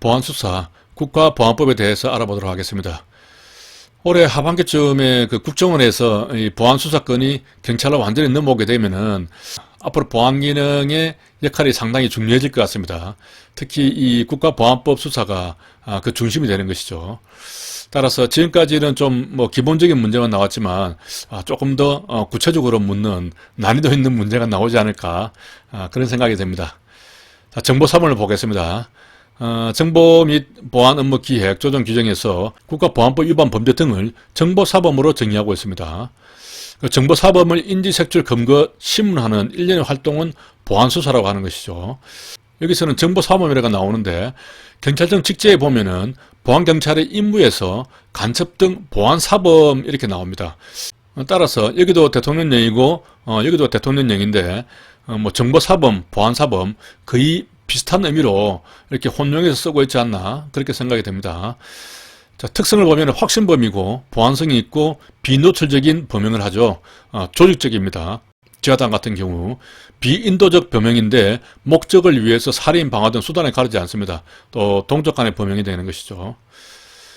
보안 수사, 국가 보안법에 대해서 알아보도록 하겠습니다. 올해 하반기쯤에 그 국정원에서 이 보안 수사권이 경찰로 완전히 넘어오게 되면은 앞으로 보안 기능의 역할이 상당히 중요해질 것 같습니다. 특히 이 국가보안법 수사가 아, 그 중심이 되는 것이죠. 따라서 지금까지는 좀 뭐 기본적인 문제만 나왔지만 아, 조금 더 어, 구체적으로 묻는 난이도 있는 문제가 나오지 않을까 아, 그런 생각이 듭니다. 자, 정보 사본을 보겠습니다. 어, 정보 및 보안 업무 기획, 조정 규정에서 국가보안법 위반 범죄 등을 정보사범으로 정의하고 있습니다. 그 정보사범을 인지색출 검거 심문하는 일련의 활동은 보안수사라고 하는 것이죠. 여기서는 정보사범이라고 나오는데 경찰청 직제에 보면은 보안경찰의 임무에서 간첩 등 보안사범 이렇게 나옵니다. 어, 따라서 여기도 대통령령이고 어, 여기도 대통령령인데 어, 뭐 정보사범, 보안사범 거의 비슷한 의미로 이렇게 혼용해서 쓰고 있지 않나 그렇게 생각이 됩니다. 자, 특성을 보면 확신범이고 보안성이 있고 비노출적인 범행을 하죠. 어, 조직적입니다. 지하당 같은 경우 비인도적 범행인데 목적을 위해서 살인, 방화 등 수단에 가르지 않습니다. 또 동족 간의 범행이 되는 것이죠.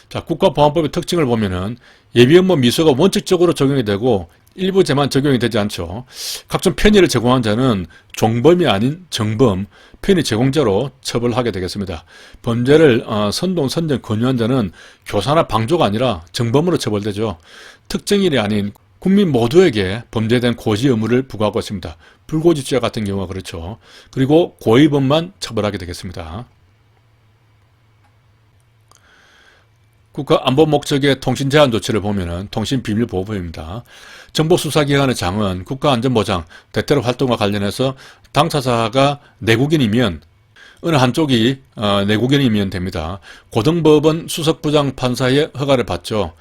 자, 국가보안법의 특징을 보면은 예비업무 미수가 원칙적으로 적용이 되고 일부제만 적용이 되지 않죠. 각종 편의를 제공한 자는 종범이 아닌 정범, 편의 제공자로 처벌하게 되겠습니다. 범죄를 어, 선동, 선정, 권유한 자는 교사나 방조가 아니라 정범으로 처벌되죠. 특정인이 아닌 국민 모두에게 범죄된 고지 의무를 부과하고 있습니다. 불고지죄 같은 경우가 그렇죠. 그리고 고의범만 처벌하게 되겠습니다. 국가 안보 목적의 통신 제한 조치를 보면은 통신 비밀 보호법입니다. 정보 수사기관의 장은 국가안전보장, 대테러 활동과 관련해서 당사자가 내국인이면 어느 한쪽이 어, 내국인이면 됩니다. 고등법원 수석부장 판사의 허가를 받죠.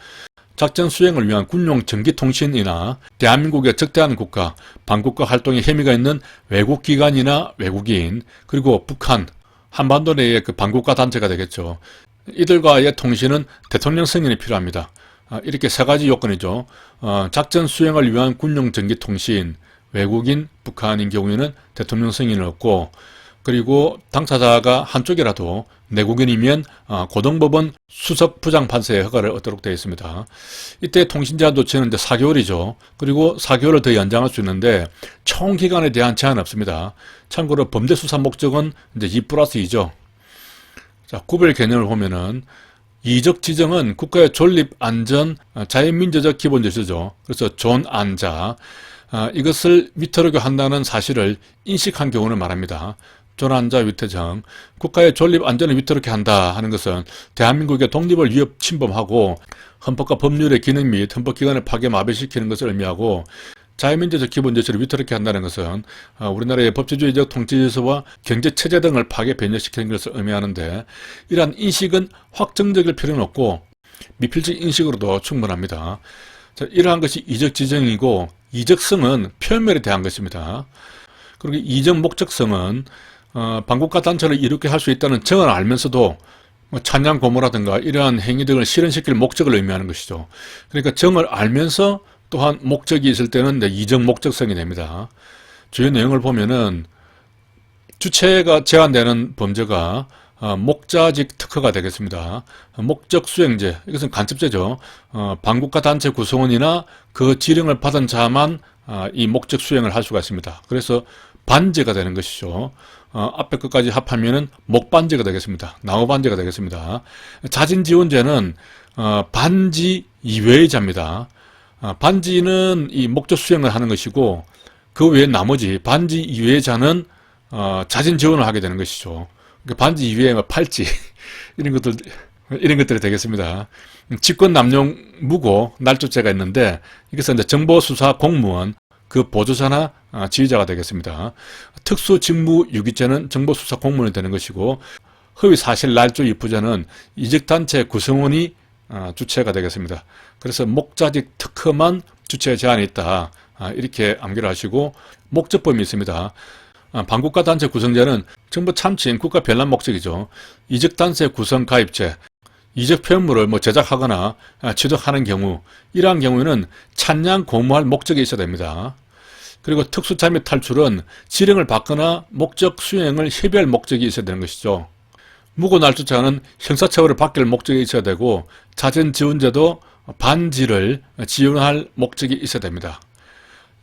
작전 수행을 위한 군용 전기통신이나 대한민국의 적대하는 국가, 반국가 활동에 혐의가 있는 외국 기관이나 외국인, 그리고 북한, 한반도 내의 그 반국가 단체가 되겠죠. 이들과의 통신은 대통령 승인이 필요합니다. 아, 이렇게 세 가지 요건이죠. 어, 작전 수행을 위한 군용 전기 통신, 외국인, 북한인 경우에는 대통령 승인을 얻고 그리고 당사자가 한쪽이라도 내국인이면 어, 고등법원 수석 부장 판사의 허가를 얻도록 되어 있습니다. 이때 통신 제한 조치는 이제 4개월이죠. 그리고 4개월을 더 연장할 수 있는데 총 기간에 대한 제한 없습니다. 참고로 범죄 수사 목적은 이제 2 플러스 2죠. 자, 구별 개념을 보면은 이적 지정은 국가의 존립, 안전, 어, 자연민주적 기본 질서죠. 그래서 존, 안자. 어, 이것을 위태롭게 한다는 사실을 인식한 경우를 말합니다. 존안자 위태정, 국가의 존립 안전을 위태롭게 한다 하는 것은 대한민국의 독립을 위협 침범하고 헌법과 법률의 기능 및 헌법기관을 파괴 마비시키는 것을 의미하고 자유민주적 기본 질서를 위태롭게 한다는 것은 어, 우리나라의 법치주의적 통치 질서와 경제 체제 등을 파괴 변혁시키는 것을 의미하는데 이러한 인식은 확정적일 필요는 없고 미필적 인식으로도 충분합니다. 자, 이러한 것이 이적 지정이고 이적성은 표현멸에 대한 것입니다. 그리고 이적 목적성은 어, 반국가 단체를 이렇게 할 수 있다는 정을 알면서도 뭐 찬양 고모라든가 이러한 행위 등을 실현시킬 목적을 의미하는 것이죠. 그러니까 정을 알면서 또한 목적이 있을 때는 이적 목적성이 됩니다. 주요 내용을 보면은 주체가 제한되는 범죄가 어, 목자직 특허가 되겠습니다. 목적 수행제, 이것은 간첩죄죠. 어, 반국가 단체 구성원이나 그 지령을 받은 자만 어, 이 목적 수행을 할 수가 있습니다. 그래서 반제가 되는 것이죠. 어, 앞에 끝까지 합하면은 목반제가 되겠습니다. 나무반제가 되겠습니다. 자진지원죄는 어, 반지 이외의 자입니다. 어, 반지는 이 목적 수행을 하는 것이고 그 외에 나머지 반지 이외의 자는 어, 자진 지원을 하게 되는 것이죠. 그러니까 반지 이외에 뭐 팔찌 이런 것들 이런 것들이 되겠습니다. 직권 남용 무고 날조죄가 있는데 이것은 이제 정보 수사 공무원 그 보조자나 어, 지휘자가 되겠습니다. 특수 직무 유기죄는 정보 수사 공무원이 되는 것이고 허위 사실 날조 입부자는 이직 단체 구성원이 어, 주체가 되겠습니다. 그래서 목자직 특허만 주체 제한이 있다. 아, 이렇게 암기를 하시고 목적범이 있습니다. 아, 반국가 단체 구성자는 정부 참칭 국가 별난 목적이죠. 이적 단체 구성 가입체, 이적 표현물을 뭐 제작하거나 아, 취득하는 경우 이러한 경우에는 찬양 고무할 목적이 있어야 됩니다. 그리고 특수차 및 탈출은 지령을 받거나 목적 수행을 협의할 목적이 있어야 되는 것이죠. 무고날조자는 형사처벌을 받길 목적이 있어야 되고 자진지원자도 반지를 지원할 목적이 있어야 됩니다.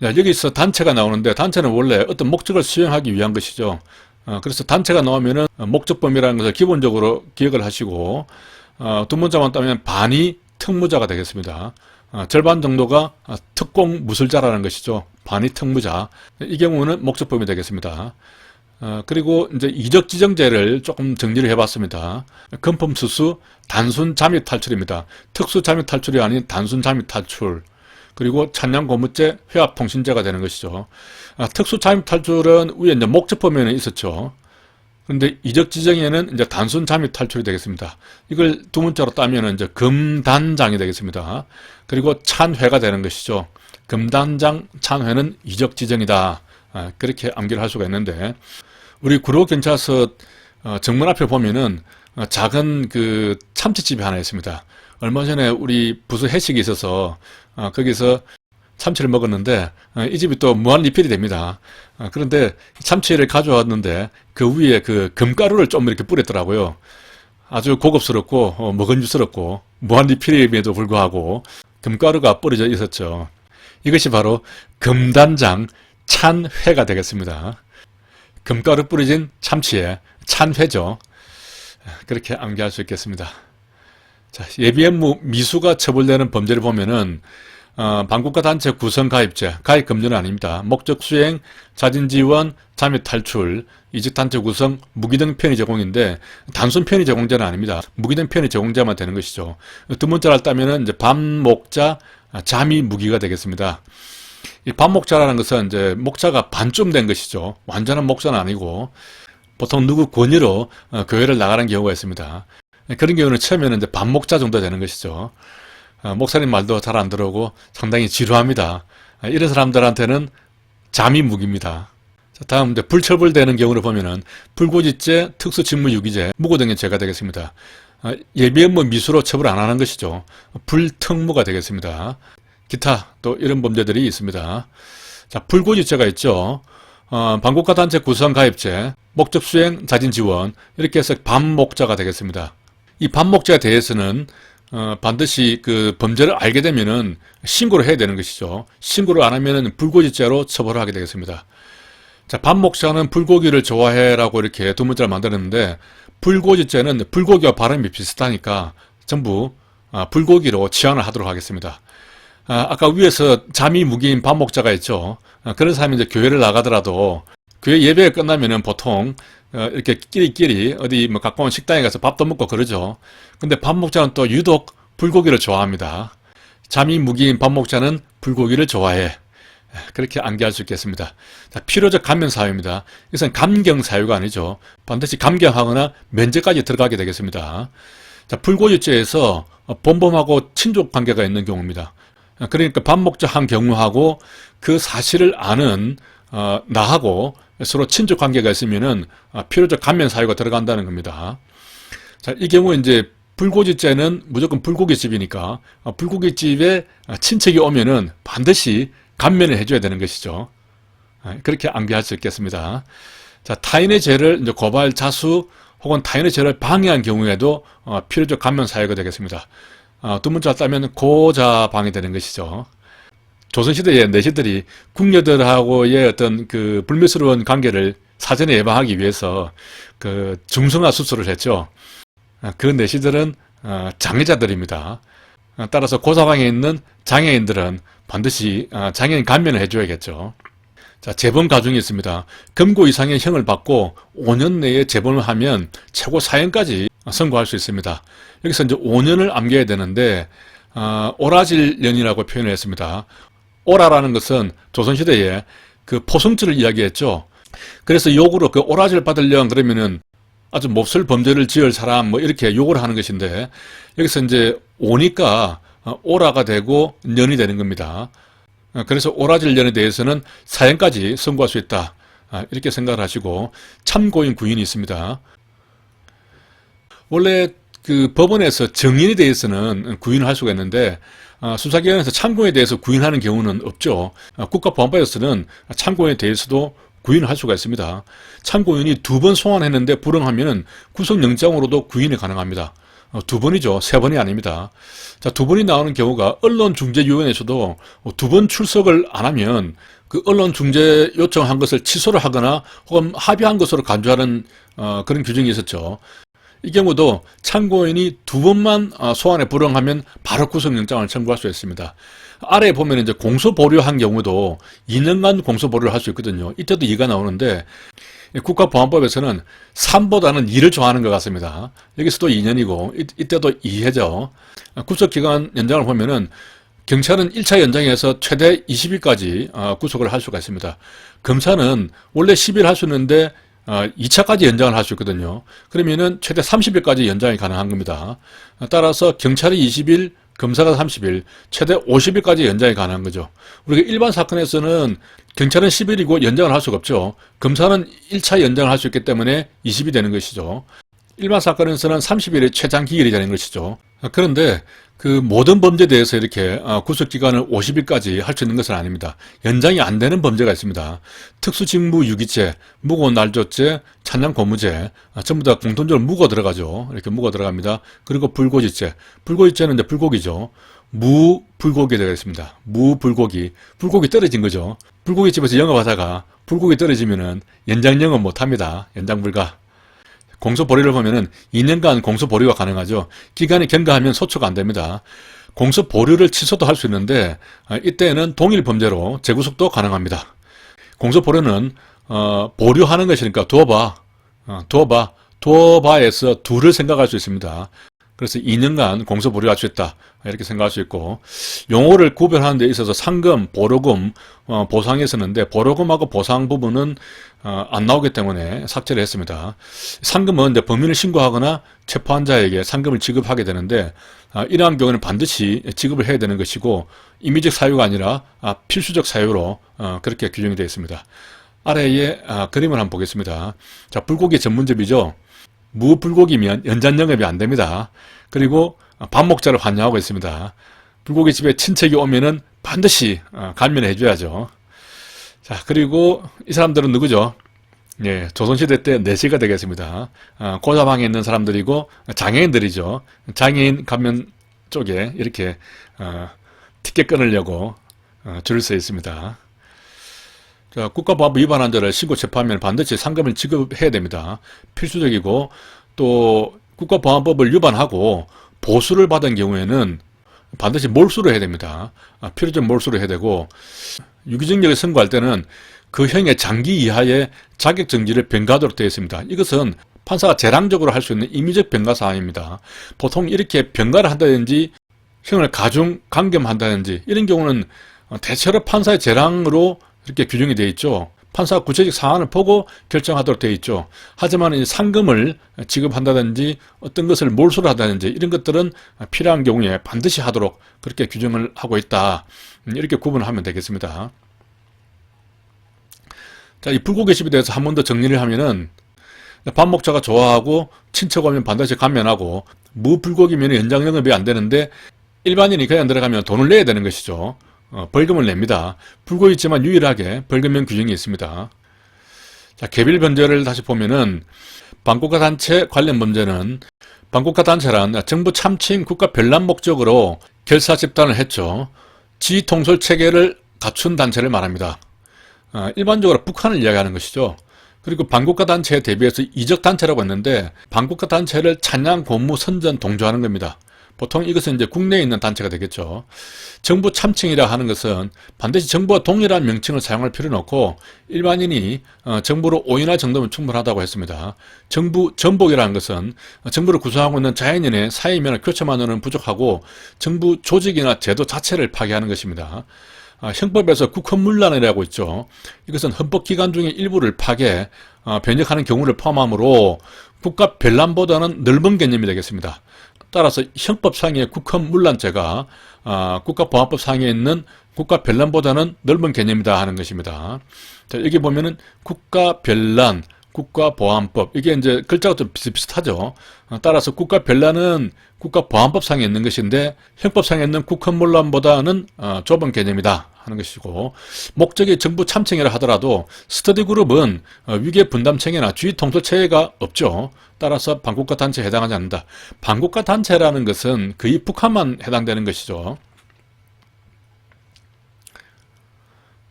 자, 여기서 단체가 나오는데 단체는 원래 어떤 목적을 수행하기 위한 것이죠. 어, 그래서 단체가 나오면은 목적범위라는 것을 기본적으로 기억을 하시고 어, 두 문자만 따면 반이 특무자가 되겠습니다. 어, 절반 정도가 어, 특공 무술자라는 것이죠. 반이 특무자. 이 경우는 목적범위 되겠습니다. 어, 그리고 이제 이적 지정제를 조금 정리를 해봤습니다. 금품 수수 단순 잠입 탈출입니다. 특수 잠입 탈출이 아닌 단순 잠입 탈출. 그리고 찬양 고무죄 회합 통신제가 되는 것이죠. 아, 특수 잠입 탈출은 위에 이제 목적 범위는 있었죠. 근데 이적 지정에는 이제 단순 잠입 탈출이 되겠습니다. 이걸 두 문자로 따면 이제 금단장이 되겠습니다. 그리고 찬회가 되는 것이죠. 금단장 찬회는 이적 지정이다. 아, 그렇게 암기를 할 수가 있는데 우리 구로 경찰서 어, 정문 앞에 보면은 어, 작은 그 참치집이 하나 있습니다. 얼마 전에 우리 부서 회식이 있어서 어, 거기서 참치를 먹었는데 어, 이 집이 또 무한 리필이 됩니다. 어, 그런데 참치를 가져왔는데 그 위에 그 금가루를 좀 이렇게 뿌렸더라고요. 아주 고급스럽고 어, 먹은주스럽고 무한 리필임에도 불구하고 금가루가 뿌려져 있었죠. 이것이 바로 금단장 찬회가 되겠습니다. 금가루 뿌려진 참치에 찬회죠. 그렇게 암기할 수 있겠습니다. 자, 예비업무 미수가 처벌되는 범죄를 보면은 어, 반국가 단체 구성 가입죄, 가입 금지는 아닙니다. 목적 수행, 자진 지원, 잠입 탈출, 이직 단체 구성, 무기 등 편의 제공인데 단순 편의 제공자는 아닙니다. 무기 등 편의 제공자만 되는 것이죠. 두 문자를 따면은 이제 반목자, 잠이 무기가 되겠습니다. 이 반목자라는 것은 이제 목자가 반쯤 된 것이죠. 완전한 목자는 아니고 보통 누구 권유로 어, 교회를 나가는 경우가 있습니다. 그런 경우는 처음에는 이제 반목자 정도 되는 것이죠. 어, 목사님 말도 잘 안 들어오고 상당히 지루합니다. 어, 이런 사람들한테는 잠이 무기입니다. 자, 다음 이제 불처벌되는 경우를 보면은 불고지죄, 특수직무유기죄, 무고 등의 죄가 되겠습니다. 어, 예비업무 미수로 처벌 안 하는 것이죠. 불특무가 되겠습니다. 기타 또 이런 범죄들이 있습니다. 자, 불고지죄가 있죠. 어, 반국가 단체 구성 가입죄, 목적 수행, 자진 지원 이렇게 해서 반목자가 되겠습니다. 이 반목자에 대해서는 어, 반드시 그 범죄를 알게 되면은 신고를 해야 되는 것이죠. 신고를 안 하면은 불고지죄로 처벌을 하게 되겠습니다. 자, 반목자는 불고기를 좋아해라고 이렇게 두 문자를 만들었는데 불고지죄는 불고기와 발음이 비슷하니까 전부 아, 불고기로 치환을 하도록 하겠습니다. 아, 아까 위에서 잠이 무기인 반목자가 있죠. 아, 그런 사람이 이제 교회를 나가더라도 교회 예배가 끝나면은 보통 어, 이렇게 끼리끼리 어디 뭐 가까운 식당에 가서 밥도 먹고 그러죠. 근데 밥 먹자는 또 유독 불고기를 좋아합니다. 잠이 무기인 밥 먹자는 불고기를 좋아해. 그렇게 암기할 수 있겠습니다. 자, 필요적 감면 사유입니다. 이것은 감경 사유가 아니죠. 반드시 감경하거나 면제까지 들어가게 되겠습니다. 자, 불고지죄에서 범범하고 친족 관계가 있는 경우입니다. 그러니까 밥 먹자 한 경우하고 그 사실을 아는 어, 나하고 서로 친족 관계가 있으면은 아, 필요적 감면 사유가 들어간다는 겁니다. 자, 이 경우 이제 불고지죄는 무조건 불고기집이니까 아, 불고기집에 아, 친척이 오면은 반드시 감면을 해줘야 되는 것이죠. 그렇게 암기할 수 있겠습니다. 자, 타인의 죄를 이제 고발, 자수 혹은 타인의 죄를 방해한 경우에도 어, 필요적 감면 사유가 되겠습니다. 두 문자 따면 고자방이 되는 것이죠. 조선시대의 내시들이 궁녀들하고의 어떤 그 불미스러운 관계를 사전에 예방하기 위해서 그 중성화 수술을 했죠. 아, 그 내시들은 어, 장애자들입니다. 아, 따라서 고사방에 있는 장애인들은 반드시 아, 장애인 감면을 해줘야겠죠. 자, 재범 가중이 있습니다. 금고 이상의 형을 받고 5년 내에 재범을 하면 최고 4년까지 선고할 수 있습니다. 여기서 이제 5년을 암겨야 되는데, 어, 오라질년이라고 표현을 했습니다. 오라라는 것은 조선시대에 그 포성질을 이야기했죠. 그래서 욕으로 그 오라질 받으려면 그러면은 아주 몹쓸 범죄를 지을 사람 뭐 이렇게 욕을 하는 것인데 여기서 이제 오니까 오라가 되고 년이 되는 겁니다. 그래서 오라질 년에 대해서는 사형까지 선고할 수 있다. 아, 이렇게 생각을 하시고 참고인 구인이 있습니다. 원래 그 법원에서 정인에 대해서는 구인을 할 수가 있는데 어, 수사기관에서 참고에 대해서 구인하는 경우는 없죠. 어, 국가보안법에서는 참고에 대해서도 구인할 수가 있습니다. 참고인이 두 번 소환했는데 불응하면 구속영장으로도 구인이 가능합니다. 어, 두 번이죠. 세 번이 아닙니다. 자, 두 번이 나오는 경우가 언론중재위원회에서도 두 번 출석을 안 하면 그 언론중재 요청한 것을 취소를 하거나 혹은 합의한 것으로 간주하는 어, 그런 규정이 있었죠. 이 경우도 참고인이 두 번만 어, 소환에 불응하면 바로 구속영장을 청구할 수 있습니다. 아래에 보면 이제 공소 보류한 경우도 2년간 공소 보류를 할 수 있거든요. 이때도 2가 나오는데 국가보안법에서는 3보다는 2를 좋아하는 것 같습니다. 여기서도 2년이고 이, 때도 2해죠. 구속기간 연장을 보면은 경찰은 1차 연장에서 최대 20일까지 어, 구속을 할 수가 있습니다. 검사는 원래 10일 할 수 있는데 2차까지 어, 연장을 할 수 있거든요. 그러면은 최대 30일까지 연장이 가능한 겁니다. 따라서 경찰이 20일, 검사가 30일, 최대 50일까지 연장이 가능한 거죠. 우리가 일반 사건에서는 경찰은 10일이고 연장을 할 수가 없죠. 검사는 1차 연장을 할 수 있기 때문에 20이 되는 것이죠. 일반 사건에서는 30일의 최장 기일이 되는 것이죠. 그런데 그 모든 범죄에 대해서 이렇게 아, 구속기간을 50일까지 할 수 있는 것은 아닙니다. 연장이 안 되는 범죄가 있습니다. 특수직무 유기죄, 무고 날조죄, 찬양 고무죄 아, 전부 다 공통적으로 무고 들어가죠. 이렇게 무고 들어갑니다. 그리고 불고지죄, 불고지죄는 이제 불고기죠. 무불고기 되겠습니다. 무불고기, 불고기 떨어진 거죠. 불고기 집에서 영업하다가 불고기 떨어지면은 연장 영업 못합니다. 연장 불가. 공소 보류를 보면은 2년간 공소 보류가 가능하죠. 기간이 경과하면 소초가 안 됩니다. 공소 보류를 취소도 할 수 있는데 아, 이때는 동일 범죄로 재구속도 가능합니다. 공소 보류는 어, 보류하는 것이니까 두어봐, 어, 두어봐, 두어봐에서 둘을 생각할 수 있습니다. 그래서 2년간 공소 보류할 수 있다. 이렇게 생각할 수 있고 용어를 구별하는 데 있어서 상금, 보로금, 어, 보상에 쓰는데 보로금하고 보상 부분은 어, 안 나오기 때문에 삭제를 했습니다. 상금은 이제 범인을 신고하거나 체포한 자에게 상금을 지급하게 되는데 아, 이러한 경우는 반드시 지급을 해야 되는 것이고 임의적 사유가 아니라 아, 필수적 사유로 어, 그렇게 규정이 되어 있습니다. 아래에 아, 그림을 한번 보겠습니다. 자, 불고기 전문점이죠. 무불고기면 연장 영업이 안 됩니다. 그리고 밥 먹자를 환영하고 있습니다. 불고기 집에 친척이 오면은 반드시 어, 간면해 줘야죠. 자, 그리고 이 사람들은 누구죠? 예, 조선시대 때 내시가 되겠습니다. 어, 고자방에 있는 사람들이고 장애인들이죠. 장애인 가면 쪽에 이렇게 어, 티켓 끊으려고 어, 줄을 서 있습니다. 자, 국가보안법 위반한 자를 신고 체포하면 반드시 상금을 지급해야 됩니다. 필수적이고 또 국가보안법을 위반하고 보수를 받은 경우에는 반드시 몰수를 해야 됩니다. 아, 필요적 몰수를 해야 되고 유기징역에 선고할 때는 그 형의 장기 이하의 자격정지를 변가하도록 되어 있습니다. 이것은 판사가 재량적으로 할 수 있는 임의적 변가 사항입니다. 보통 이렇게 변가를 한다든지 형을 가중 감금한다든지 이런 경우는 대체로 판사의 재량으로 이렇게 규정이 되어 있죠. 판사가 구체적 사안을 보고 결정하도록 되어 있죠. 하지만 상금을 지급한다든지 어떤 것을 몰수를 한다든지 이런 것들은 필요한 경우에 반드시 하도록 그렇게 규정을 하고 있다. 이렇게 구분하면 되겠습니다. 자, 이 불고기 집에 대해서 한 번 더 정리를 하면은 밥 먹자가 좋아하고 친척 오면 반드시 감면하고 무불고기면 연장 영업이 안 되는데 일반인이 그냥 들어가면 돈을 내야 되는 것이죠. 어, 벌금을 냅니다. 불고 있지만 유일하게 벌금형 규정이 있습니다. 자, 개별 범죄를 다시 보면은 방국가 단체 관련 범죄는 방국가 단체란 정부 참칭 국가 별난 목적으로 결사 집단을 했죠. 지 통솔 체계를 갖춘 단체를 말합니다. 어, 일반적으로 북한을 이야기하는 것이죠. 그리고 반국가 단체에 대비해서 이적 단체라고 했는데 반국가 단체를 찬양, 고무, 선전, 동조하는 겁니다. 보통 이것은 이제 국내에 있는 단체가 되겠죠. 정부 참칭이라 하는 것은 반드시 정부와 동일한 명칭을 사용할 필요는 없고 일반인이 어, 정부로 오인할 정도면 충분하다고 했습니다. 정부 전복이라는 것은 정부를 구성하고 있는 자연인의 사회면을 교체만으로는 부족하고 정부 조직이나 제도 자체를 파괴하는 것입니다. 아, 형법에서 국헌문란이라고 있죠. 이것은 헌법기관 중의 일부를 파괴, 어, 변혁하는 경우를 포함하므로 국가 별난보다는 넓은 개념이 되겠습니다. 따라서 형법상의 국헌문란죄가 아, 국가보안법 상에 있는 국가별난보다는 넓은 개념이다 하는 것입니다. 자, 여기 보면은 국가별난, 국가보안법 이게 이제 글자가 좀 비슷비슷하죠. 어, 따라서 국가별난은 국가보안법상에 있는 것인데 형법상에 있는 국헌문란보다는 어, 좁은 개념이다 하는 것이고 목적이 정부 참청이라 하더라도 스터디 그룹은 어, 위계 분담체계나 주의 통솔 체계가 없죠. 따라서 반국가 단체에 해당하지 않는다. 반국가 단체라는 것은 거의 북한만 해당되는 것이죠.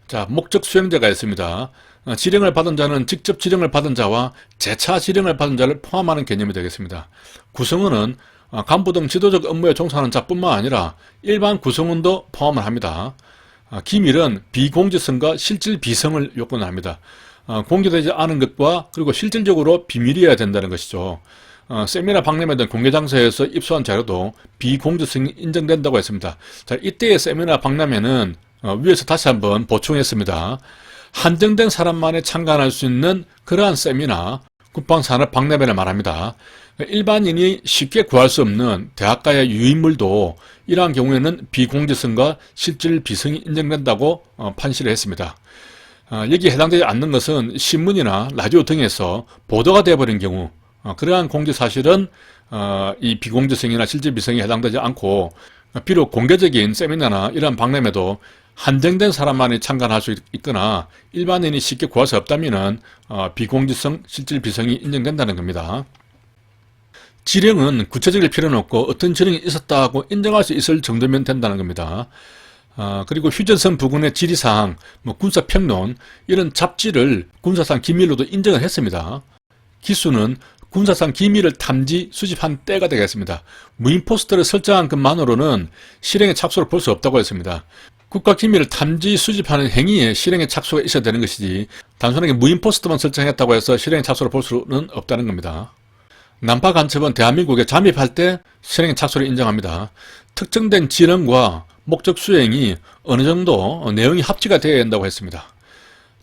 자, 목적 수행자가 있습니다. 어, 지령을 받은 자는 직접 지령을 받은 자와 재차 지령을 받은 자를 포함하는 개념이 되겠습니다. 구성원은 어, 간부 등 지도적 업무에 종사하는 자뿐만 아니라 일반 구성원도 포함을 합니다. 어, 기밀은 비공개성과 실질 비성을 요건합니다. 어, 공개되지 않은 것과 그리고 실질적으로 비밀이어야 된다는 것이죠. 어, 세미나 박람회 등 공개 장소에서 입수한 자료도 비공개성이 인정된다고 했습니다. 자, 이때의 세미나 박람회는 어, 위에서 다시 한번 보충했습니다. 한정된 사람만이 참관할 수 있는 그러한 세미나, 국방산업 박람회를 말합니다. 일반인이 쉽게 구할 수 없는 대학가의 유인물도 이러한 경우에는 비공개성과 실질 비성이 인정된다고 어, 판시를 했습니다. 어, 여기에 해당되지 않는 것은 신문이나 라디오 등에서 보도가 되어버린 경우 어, 그러한 공개 사실은 어, 이 비공개성이나 실질 비성이 해당되지 않고 비록 공개적인 세미나나 이러한 박람회도 한정된 사람만이 참관할 수 있거나 일반인이 쉽게 구할 수 없다면 어, 비공개성, 실질 비성이 인정된다는 겁니다. 지령은 구체적일 필요는 없고 어떤 지령이 있었다고 인정할 수 있을 정도면 된다는 겁니다. 어, 그리고 휴전선 부근의 지리사항, 뭐 군사평론 이런 잡지를 군사상 기밀로도 인정을 했습니다. 기수는 군사상 기밀을 탐지 수집한 때가 되겠습니다. 무인 포스터를 설정한 것만으로는 실행의 착수를 볼 수 없다고 했습니다. 국가 기밀을 탐지 수집하는 행위에 실행의 착수가 있어야 되는 것이지 단순하게 무인 포스터만 설정했다고 해서 실행의 착수를 볼 수는 없다는 겁니다. 난파 간첩은 대한민국에 잠입할 때 실행의 착수를 인정합니다. 특정된 지령과 목적 수행이 어느 정도 내용이 합치가 되어야 한다고 했습니다.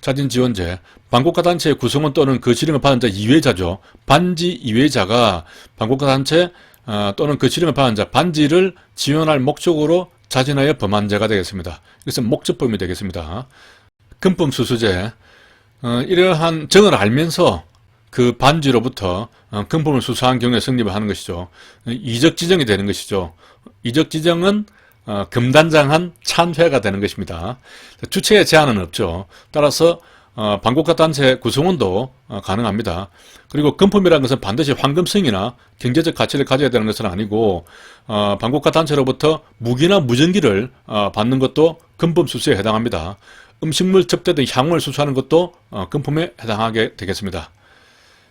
자진 지원제, 반국가 단체의 구성원 또는 그 지령을 받은 자 이외자죠. 반지 이외자가 반국가 단체 어, 또는 그 지령을 받은 자 반지를 지원할 목적으로 자진하여 범한 죄가 되겠습니다. 이것은 목적범이 되겠습니다. 금품 수수제, 어, 이러한 정을 알면서 그 반지로부터 어, 금품을 수수한 경우에 성립을 하는 것이죠. 이적 지정이 되는 것이죠. 이적 지정은 어, 금단장한 찬회가 되는 것입니다. 주체의 제한은 없죠. 따라서 어, 반국가 단체 구성원도 어, 가능합니다. 그리고 금품이라는 것은 반드시 황금성이나 경제적 가치를 가져야 되는 것은 아니고 어, 반국가 단체로부터 무기나 무전기를 어, 받는 것도 금품 수수에 해당합니다. 음식물 접대 등 향을 수수하는 것도 어, 금품에 해당하게 되겠습니다.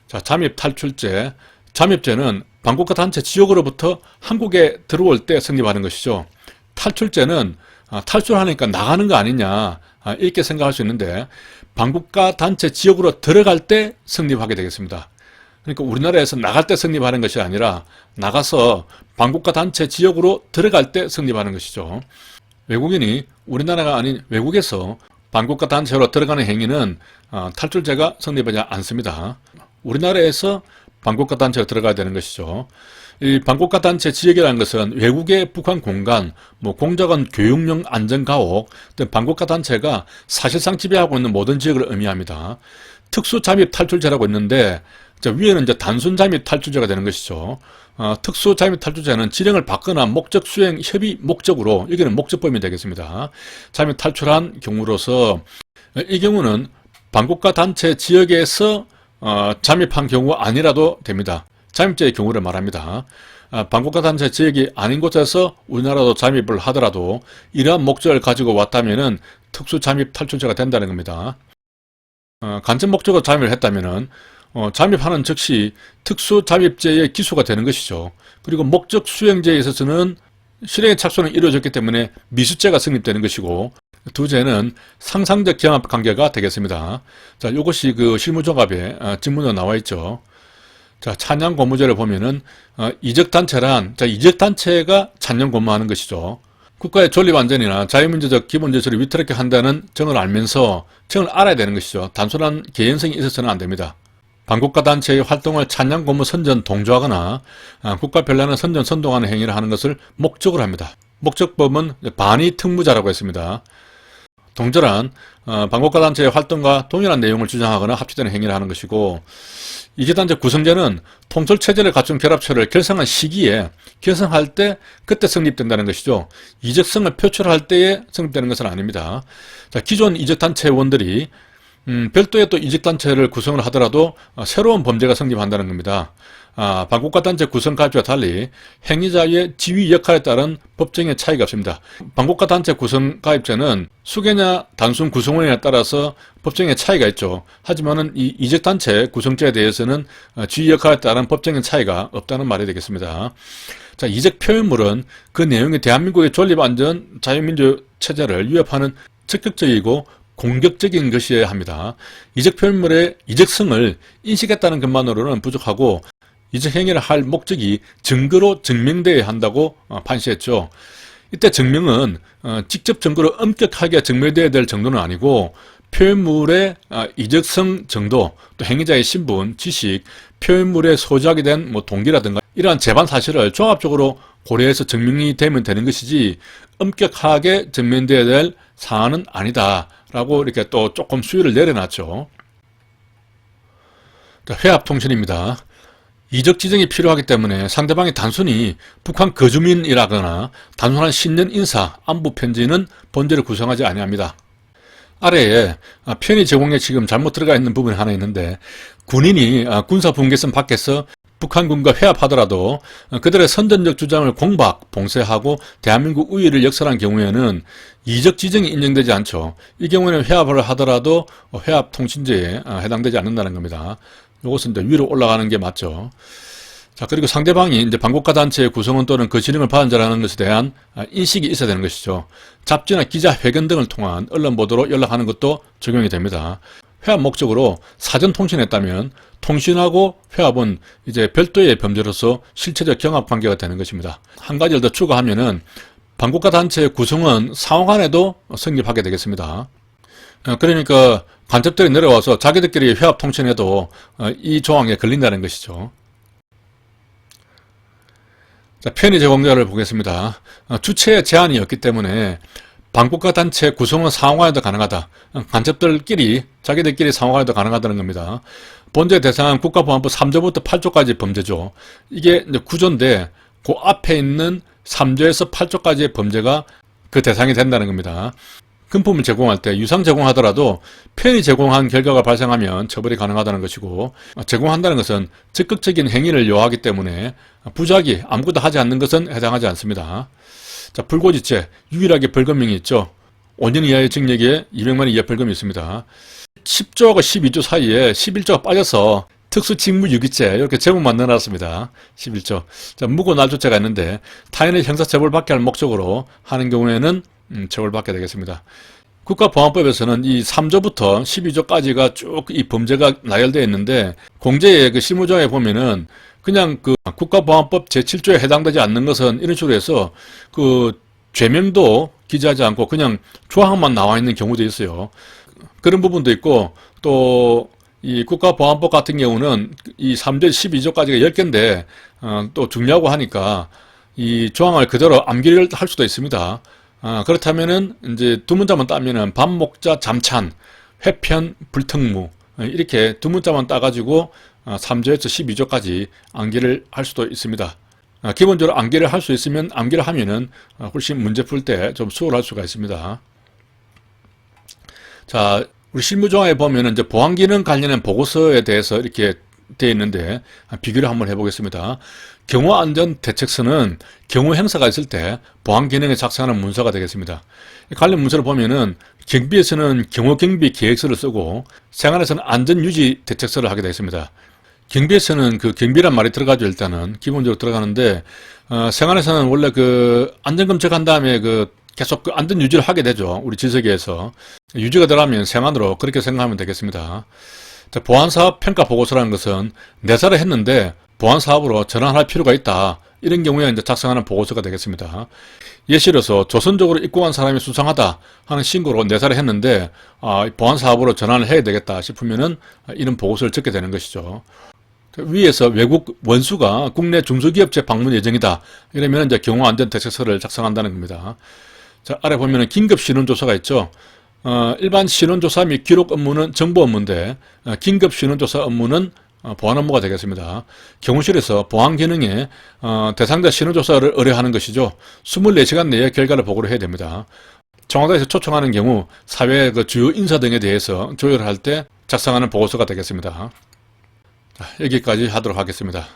자, 잠입 탈출죄. 잠입죄는 반국가 단체 지역으로부터 한국에 들어올 때 성립하는 것이죠. 탈출죄는 아, 탈출하니까 나가는 거 아니냐 아, 이렇게 생각할 수 있는데 반국가 단체 지역으로 들어갈 때 성립하게 되겠습니다. 그러니까 우리나라에서 나갈 때 성립하는 것이 아니라 나가서 반국가 단체 지역으로 들어갈 때 성립하는 것이죠. 외국인이 우리나라가 아닌 외국에서 반국가 단체로 들어가는 행위는 어, 탈출죄가 성립하지 않습니다. 우리나라에서 반국가 단체로 들어가야 되는 것이죠. 이 반국가 단체 지역이라는 것은 외국의 북한 공간, 뭐 공작원 교육용 안전가옥 등 반국가 단체가 사실상 지배하고 있는 모든 지역을 의미합니다. 특수 잠입 탈출제라고 있는데 위에는 이제 단순 잠입 탈출제가 되는 것이죠. 어, 특수 잠입 탈출제는 지령을 받거나 목적 수행 협의 목적으로 여기는 목적범위 되겠습니다. 잠입 탈출한 경우로서 이 경우는 반국가 단체 지역에서 어, 잠입한 경우 아니라도 됩니다. 잠입자의 경우를 말합니다. 아, 반국가 단체 지역이 아닌 곳에서 우리나라도 잠입을 하더라도 이러한 목적을 가지고 왔다면은 특수 잠입 탈출자가 된다는 겁니다. 어, 간접 목적으로 잠입을 했다면은 어, 잠입하는 즉시 특수 잠입죄의 기소가 되는 것이죠. 그리고 목적 수행죄에 있어서는 실행의 착수는 이루어졌기 때문에 미수죄가 성립되는 것이고 두제는 상상적 경합 관계가 되겠습니다. 자, 이것이 그 실무종합에 어, 지문으로 나와 있죠. 자, 찬양 고무제를 보면은 어, 이적 단체란 자, 이적 단체가 찬양 고무하는 것이죠. 국가의 존립 안전이나 자유민주적 기본 질서를 위태롭게 한다는 정을 알면서 정을 알아야 되는 것이죠. 단순한 개연성이 있어서는 안 됩니다. 반국가 단체의 활동을 찬양 고무 선전 동조하거나 어, 국가 별난을 선전 선동하는 행위를 하는 것을 목적으로 합니다. 목적법은 반의 특무자라고 했습니다. 동절한 어, 방국가 단체의 활동과 동일한 내용을 주장하거나 합치되는 행위를 하는 것이고 이재단체 구성제는 통솔 체제를 갖춘 결합체를 결성한 시기에 결성할 때 그때 성립된다는 것이죠. 이적성을 표출할 때에 성립되는 것은 아닙니다. 자, 기존 이적단체 원들이 음, 별도의 또 이직단체를 구성을 하더라도 어, 새로운 범죄가 성립한다는 겁니다. 아, 반국가 단체 구성 가입자와 달리 행위자의 지위 역할에 따른 법정의 차이가 없습니다. 반국가 단체 구성 가입자는 수개냐 단순 구성원에 따라서 법정의 차이가 있죠. 하지만은 이 이직단체 구성자에 대해서는 어, 지위 역할에 따른 법정의 차이가 없다는 말이 되겠습니다. 자, 이적 표현물은 그 내용이 대한민국의 존립 안전 자유민주 체제를 위협하는 적극적이고 공격적인 것이어야 합니다. 이적 표현물의 이적성을 인식했다는 것만으로는 부족하고 이적 행위를 할 목적이 증거로 증명되어야 한다고 어, 판시했죠. 이때 증명은 어, 직접 증거로 엄격하게 증명되어야 될 정도는 아니고 표현물의 어, 이적성 정도, 또 행위자의 신분, 지식, 표현물의 소작이 된 뭐 동기라든가 이러한 재반 사실을 종합적으로 고려해서 증명이 되면 되는 것이지 엄격하게 증명되어야 될 사안은 아니다라고 이렇게 또 조금 수위를 내려놨죠. 회합통신입니다. 이적 지정이 필요하기 때문에 상대방이 단순히 북한 거주민이라거나 단순한 신년 인사, 안부 편지는 번제를 구성하지 아니합니다. 아래에 아, 편의 제공에 지금 잘못 들어가 있는 부분이 하나 있는데 군인이 아, 군사 분계선 밖에서 북한군과 회합하더라도 어, 그들의 선전적 주장을 공박, 봉쇄하고 대한민국 우위를 역설한 경우에는 이적 지정이 인정되지 않죠. 이 경우에는 회합을 하더라도 어, 회합 통신제에 어, 해당되지 않는다는 겁니다. 이것은 이제 위로 올라가는 게 맞죠. 자, 그리고 상대방이 이제 반국가 단체의 구성원 또는 그 진행을 받은 자라는 것에 대한 아, 인식이 있어야 되는 것이죠. 잡지나 기자 회견 등을 통한 언론 보도로 연락하는 것도 적용이 됩니다. 회합 목적으로 사전 통신했다면 통신하고 회합은 이제 별도의 범죄로서 실체적 경합 관계가 되는 것입니다. 한 가지를 더 추가하면은 반국가 단체의 구성원 상호간에도 성립하게 되겠습니다. 어, 그러니까 간첩들이 내려와서 자기들끼리 회합 통신해도 어, 이 조항에 걸린다는 것이죠. 자, 편의 제공자를 보겠습니다. 어, 주체 제한이 없기 때문에 반국가 단체 구성원 상호간에도 가능하다. 간첩들끼리 자기들끼리 상호간에도 가능하다는 겁니다. 본제 대상은 국가보안법 3조부터 8조까지 범죄죠. 이게 이제 구조인데 그 앞에 있는 3조에서 8조까지의 범죄가 그 대상이 된다는 겁니다. 금품을 제공할 때 유상 제공하더라도 편의 제공한 결과가 발생하면 처벌이 가능하다는 것이고 제공한다는 것은 적극적인 행위를 요하기 때문에 부작위 아무것도 하지 않는 것은 해당하지 않습니다. 자, 불고지죄 유일하게 벌금형이 있죠. 5년 이하의 징역에 200만 원 이하 벌금이 있습니다. 10조하고 12조 사이에 11조가 빠져서 특수직무유기죄 이렇게 제목 만들어놨습니다. 11조. 자, 무고날조죄가 있는데 타인의 형사처벌받게 할 목적으로 하는 경우에는 음, 처벌받게 되겠습니다. 국가보안법에서는 이 3조부터 12조까지가 쭉 이 범죄가 나열되어 있는데 공제의 그 실무조항에 보면은 그냥 그 국가보안법 제7조에 해당되지 않는 것은 이런 식으로 해서 그 죄명도 기재하지 않고 그냥 조항만 나와 있는 경우도 있어요. 그런 부분도 있고 또 이 국가보안법 같은 경우는 이 3조 12조까지가 10개인데 어, 또 중요하고 하니까 이 조항을 그대로 암기를 할 수도 있습니다. 아, 그렇다면은 이제 두 문자만 따면은 밥 먹자 잠찬 회편 불특무 이렇게 두 문자만 따가지고 3조에서 어, 12조까지 암기를 할 수도 있습니다. 아, 기본적으로 암기를 할 수 있으면 암기를 하면은 어, 훨씬 문제 풀 때 좀 수월할 수가 있습니다. 자, 우리 실무조항에 보면은 이제 보안 기능 관련된 보고서에 대해서 이렇게 되어 있는데 비교를 한번 해보겠습니다. 경호 안전 대책서는 경호 행사가 있을 때 보안 기능에 작성하는 문서가 되겠습니다. 관련 문서를 보면은 경비에서는 경호 경비 계획서를 쓰고 생활에서는 안전 유지 대책서를 하게 되어 있습니다. 경비에서는 그 경비란 말이 들어가죠 일단은 기본적으로 들어가는데 어, 생활에서는 원래 그 안전 검색한 다음에 그 계속 그 안전 유지를 하게 되죠 우리 지석에서 유지가 들어가면 생안으로 그렇게 생각하면 되겠습니다. 자, 보안사업 평가 보고서라는 것은 내사를 했는데 보안사업으로 전환할 필요가 있다. 이런 경우에 이제 작성하는 보고서가 되겠습니다. 예시로서 조선적으로 입국한 사람이 수상하다 하는 신고로 내사를 했는데 아, 보안사업으로 전환을 해야 되겠다 싶으면은 이런 보고서를 적게 되는 것이죠. 위에서 외국 원수가 국내 중소기업체 방문 예정이다. 이러면 이제 경호안전대책서를 작성한다는 겁니다. 자, 아래 보면은 긴급 신원조사가 있죠. 어, 일반 신원조사 및 기록 업무는 정보 업무인데 어, 긴급 신원조사 업무는 어, 보안 업무가 되겠습니다. 경호실에서 보안 기능에 어, 대상자 신원조사를 의뢰하는 것이죠. 24시간 내에 결과를 보고를 해야 됩니다. 청와대에서 초청하는 경우 사회 그 주요 인사 등에 대해서 조율할 때 작성하는 보고서가 되겠습니다. 자, 여기까지 하도록 하겠습니다.